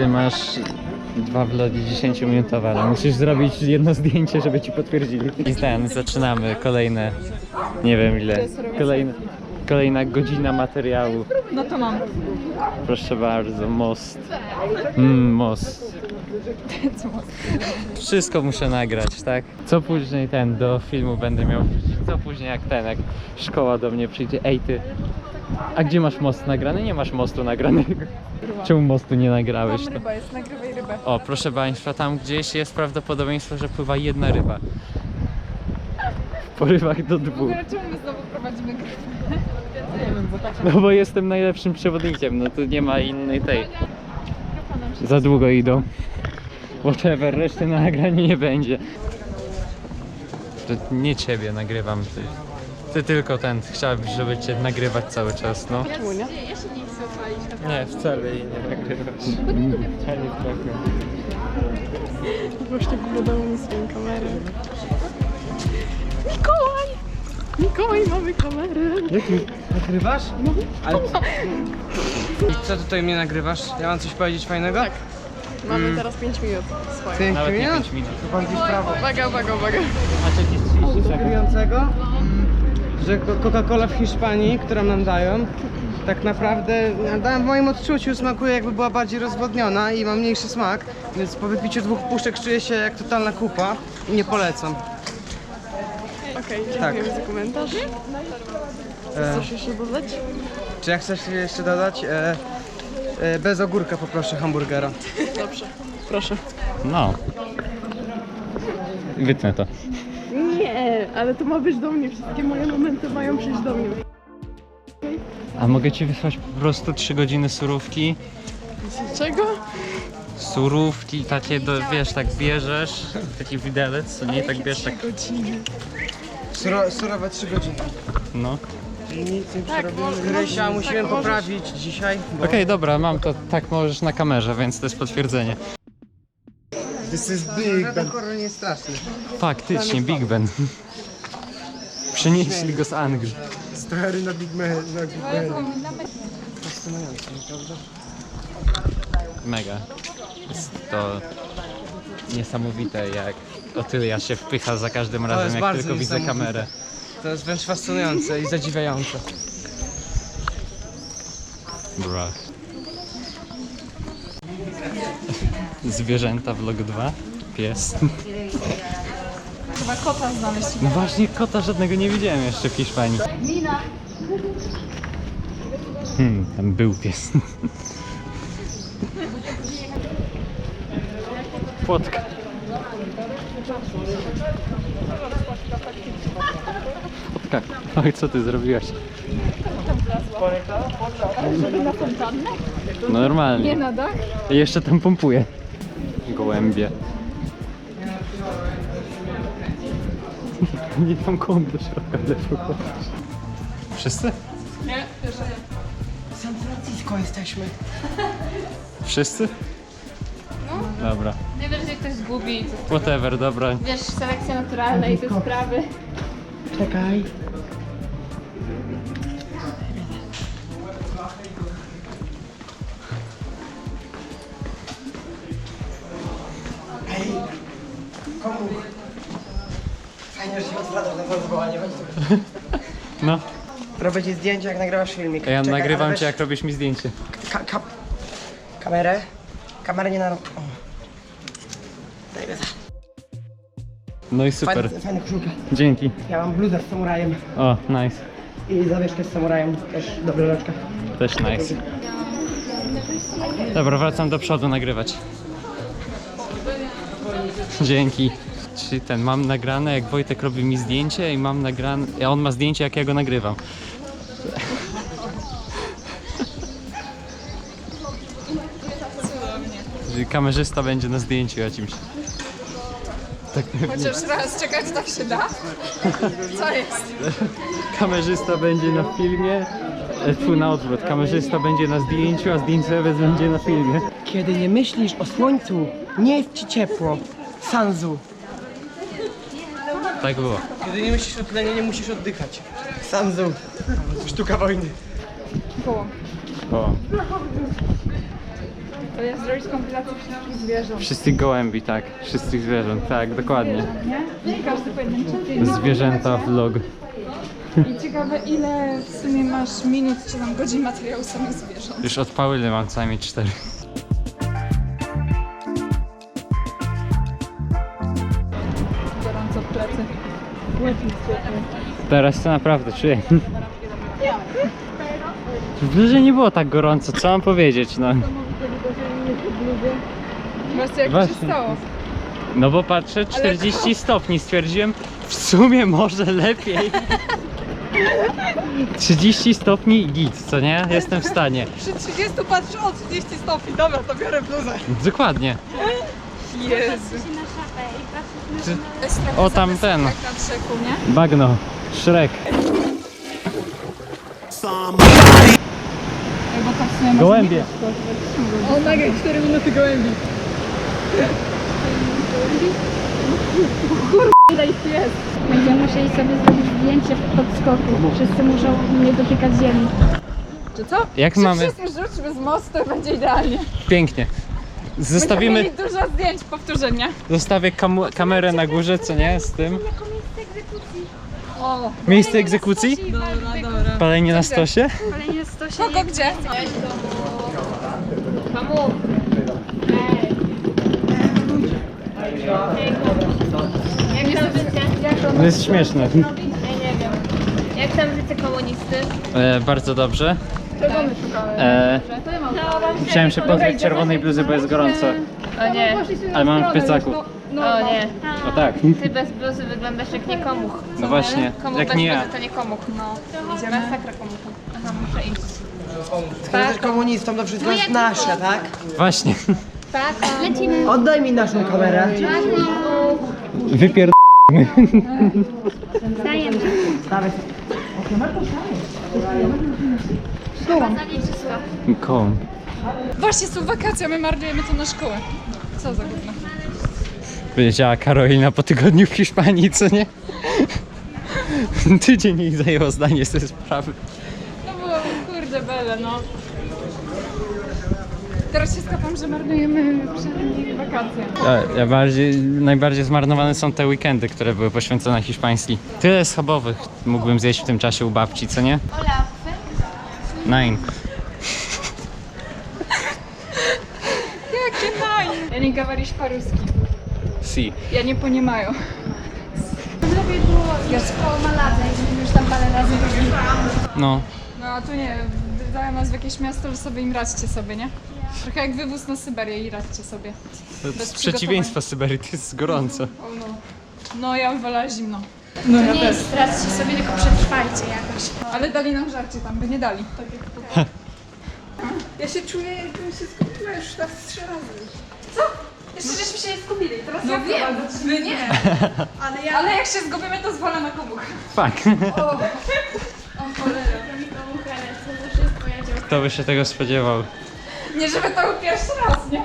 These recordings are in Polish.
Ty masz dwa vlogi 10-minutowe, ale musisz zrobić jedno zdjęcie, żeby ci potwierdzili. I ten, zaczynamy kolejne, nie wiem ile, kolejne, kolejna godzina materiału. No to mam. Proszę bardzo, most. Mm, most. Wszystko muszę nagrać, tak? Co później ten do filmu będę miał wrzucić? Co później jak ten, jak szkoła do mnie przyjdzie? Ej ty, a gdzie masz most nagrany? Nie masz mostu nagranego. Czemu mostu nie nagrałeś? Mam To? ryba, jest nagrywaj rybę. O, proszę Państwa, tam gdzieś jest prawdopodobieństwo, że pływa jedna ryba. Po rybach do W dwóch. ogóle czemu my znowu prowadzimy grę? No bo jestem najlepszym przewodnikiem, no tu nie ma innej tej. Za długo idą. Whatever, reszty na nagraniu nie będzie. To nie ciebie nagrywam, ty. Ty tylko ten, chciałabym, żeby cię nagrywać cały czas, no. Czemu nie? Nie, wcale jej nie nagrywasz. Ani trochę. Właśnie pogodało mi swoją kamerę. Mikołaj! Mikołaj, mamy kamerę. Nagrywasz? No. Ale... I co tutaj mnie nagrywasz? Ja mam coś powiedzieć fajnego? Tak. Mamy teraz 5 minut swoje. Pięć Nawet nie minut? 5 minut. Chyba gdzieś prawo. Uwaga, uwaga, uwaga. Macie jakieś 30 sekund. Mm, że Coca-Cola w Hiszpanii, którą nam dają, tak naprawdę na- w moim odczuciu smakuje jakby była bardziej rozwodniona i ma mniejszy smak, więc po wypiciu dwóch puszek czuję się jak totalna kupa i nie polecam. Okej, Tak. dziękujemy za komentarz. E, Chcesz jeszcze dodać? czy jak chcesz jeszcze dodać? E, e, bez ogórka poproszę hamburgera. Dobrze, proszę. No. Wytnę to. Nie, ale to ma być do mnie. Wszystkie moje momenty mają przyjść do mnie. A mogę ci wysłać po prostu 3 godziny surówki? Czego? Surówki takie, do, wiesz, tak bierzesz, taki widelec, co nie, tak bierzesz, tak, godziny. Suro, surowe 3 godziny. no. Nic nie Tak, przerobimy. możesz- Grysia tak, musimy możesz. poprawić dzisiaj. Bo Okej, dobra, mam to, tak możesz na kamerze, więc to jest potwierdzenie. This is big. Nie jest straszny. Faktycznie, Big Ben. Przenieśli go z Anglii. Stary na Big Ben, na Big. Fascynujące, prawda? Mega. Jest to niesamowite, jak Otylia się wpycha za każdym razem, jak bardzo tylko widzę niesamowite. kamerę. To jest wręcz fascynujące i zadziwiające. Bra. Zwierzęta vlog 2. Pies. Chyba kota znaleźć. No właśnie, kota żadnego nie widziałem jeszcze w Hiszpanii. Hmm, tam był pies. Płotka. Płotka. Oj, co ty zrobiłaś? Na fontannę? No normalnie. Nie na dach? Jeszcze tam pompuje. Gołębie. Nie tam kąt do środka wlepu. Wszyscy? Nie, jeszcze nie. San Francisco jesteśmy. Wszyscy? No. Dobra. Nie wiesz, że ktoś zgubi. Whatever, dobra. Wiesz, selekcja naturalna i te sprawy. Czekaj. Na pozwołanie. No. Robię ci zdjęcia, jak nagrywasz filmik. Ja Czekaj, nagrywam ale cię, jak robisz mi zdjęcie. Ka ka kamerę. Kamerę nie na... O. Daj za. No i super. Fajna, fajna koszulka. Dzięki. Ja mam bluzę z samurajem O, nice. i zawieszkę z samurajem. Też dobra loczka. Też nice. Dobra, wracam do przodu nagrywać. Dzięki. Czyli ten, mam nagrane jak Wojtek robi mi zdjęcie i mam nagrane, a on ma zdjęcie jak ja go nagrywam. Czyli kamerzysta będzie na zdjęciu jakimś. Tak pewnie. Chociaż raz czekać tak się da? Co jest? Kamerzysta będzie na filmie, e, tu na odwrót. Kamerzysta będzie na zdjęciu, a zdjęciowiec będzie na filmie. Kiedy nie myślisz o słońcu, nie jest ci ciepło. Sanzu. Tak było. Kiedy nie myślisz o tlenie, nie musisz oddychać. Sanzu. Sztuka wojny. Koło. O. To jest zrobić kompilację wszystkich zwierząt, Wszystkich gołębi, tak. Wszystkich zwierząt, tak, dokładnie. nie? I każdy pojedynczy. Zwierzęta vlog. I ciekawe ile w sumie masz minut czy tam godzin materiału samych zwierząt. Już odpały ile mam co najmniej cztery. Teraz to naprawdę czuję. W bluzie nie było tak gorąco, co mam powiedzieć, no. Właśnie jak Właśnie. się stało? No bo patrzę, 40 stopni, stwierdziłem, w sumie może lepiej. 30 stopni i git, co nie? Jestem w stanie. Przy 30 patrz o 30 stopni. Dobra, to biorę bluzę. Dokładnie. Jezu. Czy- O, tam ten. Tak na trzeku, nie? Bagno, Bo sumie może gołębie. O, nagle 4 minuty gołębi. Kurde, ich jest. Będziemy musieli sobie zrobić zdjęcie w podskoku. Wszyscy muszą nie dotykać ziemi. Czy co? Jak Czy mamy? wszyscy rzućmy z mostu będzie idealnie. Pięknie. Będziemy Zostawimy, mieli dużo zdjęć, powtórzenia. zostawię kamu- kamerę na górze, co nie? Z tym. O, Miejsce egzekucji? dobra, dobra. Palenie na stosie? Palenie stosie. Kogo gdzie? Jak tam życie? To jest śmieszne. Ja nie wiem. Jak tam życie komunisty? E, bardzo dobrze. Czego my szukamy? E, chciałem się pozbyć czerwonej bluzy, bo jest gorąco. O nie. Ale mam w plecaku. O nie. O tak. Ty bez bluzy wyglądasz jak niekomuch. No właśnie, Komuch jak bez nie ja. bluzy to niekomuch. No. Idziemy? Masakra komucha. Aha, muszę iść. Skazać komunistom to wszystko jest nasze, tak? Właśnie. Tak. Lecimy. Oddaj mi naszą kamerę. Wypierd... Dajemy. Wszystko. Kołm. Właśnie są wakacje, a my marnujemy to na szkołę. Co za gówno. Powiedziała Karolina po tygodniu w Hiszpanii, co nie? Tydzień jej zajęło zdanie z tej sprawy. No bo kurde bele, no. Teraz się skapam, że marnujemy przynajmniej wakacje. Ja, ja bardziej, najbardziej zmarnowane są te weekendy, które były poświęcone hiszpański. Tyle schabowych mógłbym zjeść w tym czasie u babci, co nie? Ola, Nine. Jakie naj! Ja nie gawarisz paruski. Si. Ja nie poniemają. lepiej było już po Maladze, już tam parę razy byliśmy. No. No a tu nie, dają nas w jakieś miasto, że sobie im radźcie sobie, nie? Trochę jak wywóz na Syberię i radźcie sobie. To Bez przeciwieństwo Syberii, to jest gorąco. O no. No ja bym wolała zimno. To nie jest straccie sobie, tylko przetrwajcie jakoś. Ale dali nam żarcie tam, by nie dali. Tak jak Ja się czuję, jakbym się skupiła już raz trzy razy. Co? Jeszcze żeśmy się nie zgubili, teraz no ja wiem, wy nie. Ale, ja... Ale jak się zgubimy, to zwala na komuch. Fuck. O, o cholera. Kto by się tego spodziewał? Nie, żeby to był pierwszy raz, nie?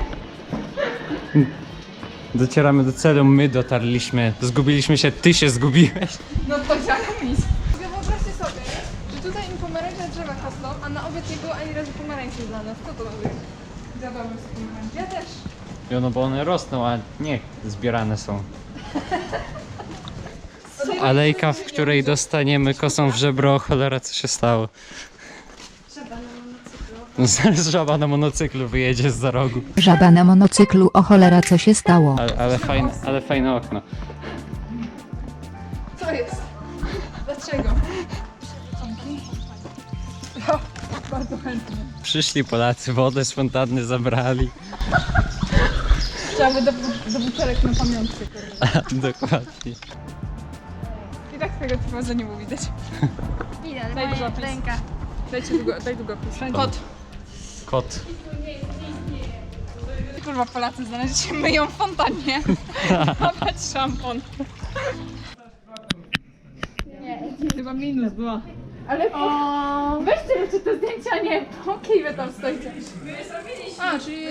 Docieramy do celu, my dotarliśmy. Zgubiliśmy się, ty się zgubiłeś. No to jak nic. Wyobraźcie sobie, że tutaj im pomarańcze drzewa rosną, a na obiad nie było ani razu pomarańczy dla nas. Co to ma być? Zjadłabym pomarańczy. Ja też. Jo, no bo one rosną, a nie zbierane są. Alejka, w której dostaniemy kosą w żebro, cholera, co się stało? No zaraz żaba na monocyklu wyjedzie z za rogu. Żaba na monocyklu, o cholera co się stało. Ale, ale, fajne, ale fajne okno. Co jest? Dlaczego? Ja, bardzo chętnie. Przyszli Polacy, wodę z fontanny zabrali. Chciałaby do, do butelek na pamiątkę. Dokładnie. I tak tego typowo nie było widać. Widać, Daj moja długopis. ręka. Dajcie długo, daj długopis. Kot. Kot. Kurwa, Polacy znaleźli się myją w fontannie. Dawać szampon. Chyba minus dwa. Ale O, weźcie jeszcze te zdjęcia, nie okej, wy tam stoicie. A, czyli...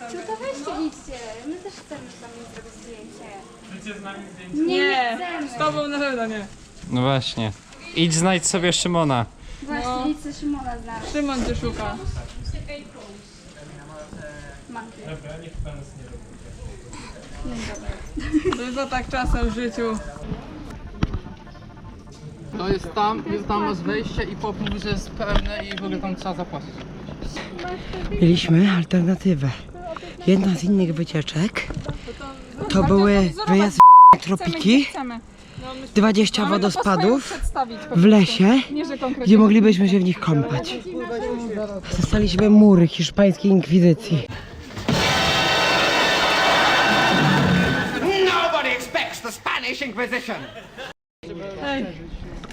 no to weźcie idźcie. My też chcemy z wami zrobić zdjęcie. Nie, Nie, chcemy. z tobą na pewno nie. No właśnie. Idź znajdź sobie Szymona. Właśnie, idźcie Szymona znaleźć. Szymon cię szuka. Dużo tak czasem w życiu. To jest tam, jest tam masz wejście i pop mówi, że jest pełne i w ogóle tam trzeba zapłacić. Mieliśmy alternatywę. Jedna z innych wycieczek to były wyjazdy w tropiki, 20 wodospadów w lesie, gdzie moglibyśmy się w nich kąpać. Zostaliśmy mury hiszpańskiej inkwizycji.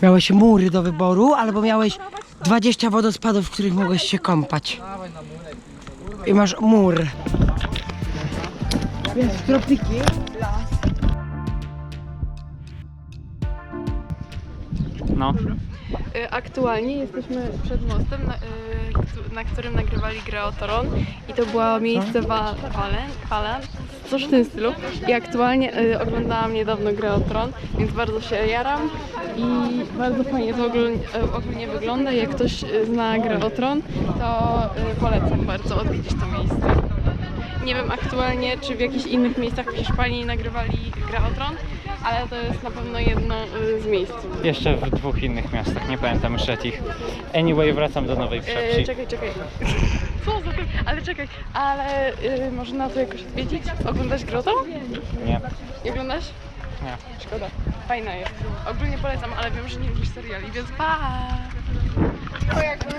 Miałeś mury do wyboru, albo miałeś 20 wodospadów, w których mogłeś się kąpać. I masz mur. Więc tropiki. No. Y, Aktualnie jesteśmy przed mostem, na, y, na którym nagrywali grę o Toron i to było miejsce wa- Walen, coś w tym stylu. I aktualnie y, oglądałam niedawno grę o Tron, więc bardzo się jaram i bardzo fajnie to ogólnie, ogólnie wygląda. Jak ktoś zna grę o Tron, to polecam bardzo odwiedzić to miejsce. Nie wiem aktualnie, czy w jakichś innych miejscach w Hiszpanii nagrywali grę o Tron, ale to jest na pewno jedno y, z miejsc. Jeszcze w dwóch innych miastach, nie pamiętam już jakich. Anyway, wracam do Nowej E, Przewsi. czekaj, czekaj. Co za tym? Ale czekaj, ale y, można to jakoś odwiedzić? Oglądać grotę? Nie. Nie oglądasz? Nie. Szkoda. Fajna jest. Ogólnie polecam, ale wiem, że nie lubisz seriali, więc pa!